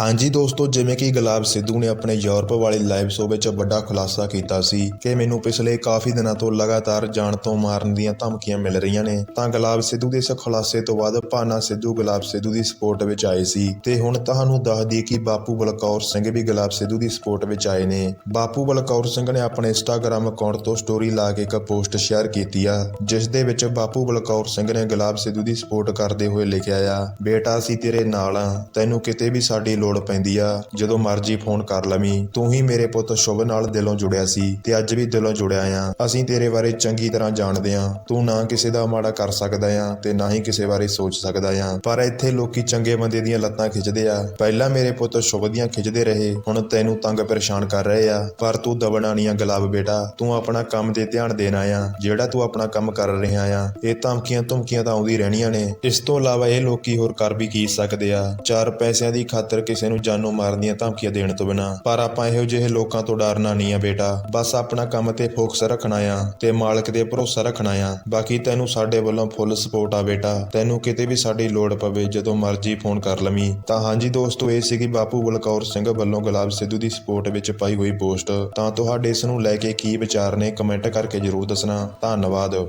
ਹਾਂਜੀ ਦੋਸਤੋ, ਜਿਵੇਂ ਕਿ ਗੁਲਾਬ ਸਿੱਧੂ ਨੇ ਆਪਣੇ ਯੂਰਪ ਵਾਲੀ ਲਾਈਵ ਸ਼ੋਅ ਵਿੱਚ ਵੱਡਾ ਖੁਲਾਸਾ ਕੀਤਾ ਸੀ ਕਿ ਮੈਨੂੰ ਪਿਛਲੇ ਕਾਫੀ ਦਿਨਾਂ ਤੋਂ ਲਗਾਤਾਰ ਜਾਨ ਤੋਂ ਮਾਰਨ ਦੀਆਂ ਧਮਕੀਆਂ ਮਿਲ ਰਹੀਆਂ ਨੇ, ਤਾਂ ਗੁਲਾਬ ਸਿੱਧੂ ਦੇ ਇਸ ਖੁਲਾਸੇ ਤੋਂ ਬਾਅਦ ਭਾਨਾ ਸਿੱਧੂ ਗੁਲਾਬ ਸਿੱਧੂ ਦੀ ਸਪੋਰਟ ਵਿੱਚ ਆਏ ਸੀ ਤੇ ਹੁਣ ਤੁਹਾਨੂੰ ਦੱਸ ਦਈਏ ਕਿ ਬਾਪੂ ਬਲਕੌਰ ਸਿੰਘ ਵੀ ਗੁਲਾਬ ਸਿੱਧੂ ਦੀ ਸਪੋਰਟ ਵਿੱਚ ਆਏ ਨੇ। ਬਾਪੂ ਬਲਕੌਰ ਸਿੰਘ ਨੇ ਆਪਣੇ ਇੰਸਟਾਗ੍ਰam ਅਕਾਊਂਟ ਤੋਂ ਸਟੋਰੀ ਲਾ ਕੇ ਇੱਕ ਪੋਸਟ ਸ਼ੇਅਰ ਕੀਤੀ ਆ, ਜਿਸ ਦੇ ਵਿੱਚ ਬਾਪੂ ਬਲਕੌਰ ਸਿੰਘ ਨੇ ਗੁਲਾਬ ਸਿੱਧੂ ਦੀ ਸਪੋਰਟ ਕਰਦੇ ਹੋਏ ਲਿਖਿਆ ਆ, ਬੇਟਾ, ਅਸੀਂ ਤੇਰੇ ਨਾਲ ਆ, ਤੈਨੂੰ ਕਿਤੇ ਵੀ ਸਾਡੀ ਲੋੜ ਪੈਂਦੀ ਆ। ਜਦੋਂ ਮਰਜ਼ੀ ਫੋਨ ਕਰ ਲਵੀਂ। ਤੂੰ ਹੀ ਮੇਰੇ ਪੁੱਤ ਸ਼ੁਭ ਨਾਲ ਦਿਲੋਂ ਜੁੜਿਆ ਸੀ ਤੇ ਅੱਜ ਵੀ ਦਿਲੋਂ ਜੁੜਿਆ ਆ। ਅਸੀਂ ਤੇਰੇ ਬਾਰੇ ਚੰਗੀ ਤਰ੍ਹਾਂ ਜਾਣਦੇ ਆ। ਤੂੰ ਨਾ ਕਿਸੇ ਦਾ ਮਾੜਾ ਕਰ ਸਕਦਾ ਆ ਤੇ ਨਾ ਹੀ ਕਿਸੇ ਬਾਰੇ ਸੋਚ ਸਕਦਾ ਆ। ਪਰ ਇੱਥੇ ਲੋਕੀ ਚੰਗੇ ਬੰਦੇ ਦੀਆਂ ਲੱਤਾਂ ਖਿੱਚਦੇ ਆ। ਪਹਿਲਾਂ ਮੇਰੇ ਪੁੱਤ ਸ਼ੁਭ ਦੀਆਂ ਖਿੱਚਦੇ ਰਹੇ, ਹੁਣ ਤੈਨੂੰ ਤੰਗ ਪਰੇਸ਼ਾਨ ਕਰ ਰਹੇ ਆ। ਪਰ ਤੂੰ ਦਬਣਾ ਨਹੀਂ ਆ ਗੁਲਾਬ ਬੇਟਾ, ਤੂੰ ਆਪਣਾ ਕੰਮ ਤੇ ਧਿਆਨ ਦੇਣਾ ਆ ਜਿਹੜਾ ਤੂੰ ਆਪਣਾ ਕੰਮ ਕਰ ਰਿਹਾ ਆ, ਇਹ ਧਮਕੀਆਂ ਧਮਕੀਆਂ ਤਾਂ ਆਉਂਦੀ ਰਹਿਣੀਆਂ ਨੇ। ਇਸ ਤੋਂ ਇਲਾਵਾ ਇਹ ਲੋਕੀ ਹੋਰ ਕਰ ਵੀ ਕੀ ਸਕਦੇ ਆ। ਚਾਰ ਪੈਸਿਆਂ ਦੀ ਖਾਤਰ ਕਿਸੇ ਨੂੰ ਜਾਨੋਂ ਮਾਰਨ ਦੀਆਂ ਧਮਕੀਆਂ ਦੇਣ ਤੋਂ ਬਿਨਾਂ। ਪਰ ਆਪਾਂ ਇਹੋ ਜਿਹੇ ਲੋਕਾਂ ਤੋਂ ਡਰਨਾ ਨਹੀਂ ਆ ਬੇਟਾ। ਬਸ ਆਪਣਾ ਕੰਮ ਤੇ ਫੋਕਸ ਰੱਖਣਾ ਆ ਤੇ ਮਾਲਕ ਤੇ ਭਰੋਸਾ ਰੱਖਣਾ ਆ। ਬਾਕੀ ਤੈਨੂੰ ਸਾਡੇ ਵੱਲੋਂ ਫੁੱਲ ਸਪੋਰਟ ਆ ਬੇਟਾ। ਤੈਨੂੰ ਕਿਤੇ ਵੀ ਸਾਡੀ ਲੋੜ ਪਵੇ, ਜਦੋਂ ਮਰਜ਼ੀ ਫੋਨ ਕਰ ਲਵੀਂ। ਤਾਂ ਹਾਂਜੀ ਦੋਸਤੋ, ਇਹ ਸੀਗੀ ਬਾਪੂ ਬਲਕੌਰ ਸਿੰਘ ਵੱਲੋਂ ਗੁਲਾਬ ਸਿੱਧੂ ਦੀ ਸਪੋਰਟ ਵਿੱਚ ਪਾਈ ਹੋਈ ਪੋਸਟ ਤਾਂ ਤੁਹਾਡੇ ਇਸ ਨੂੰ ਲੈ ਕੇ ਕੀ ਵਿਚਾਰ ਨੇ ਕਮੈਂਟ ਕਰਕੇ ਜਰੂਰ ਦੱਸਣਾ। ਧੰਨਵਾਦ।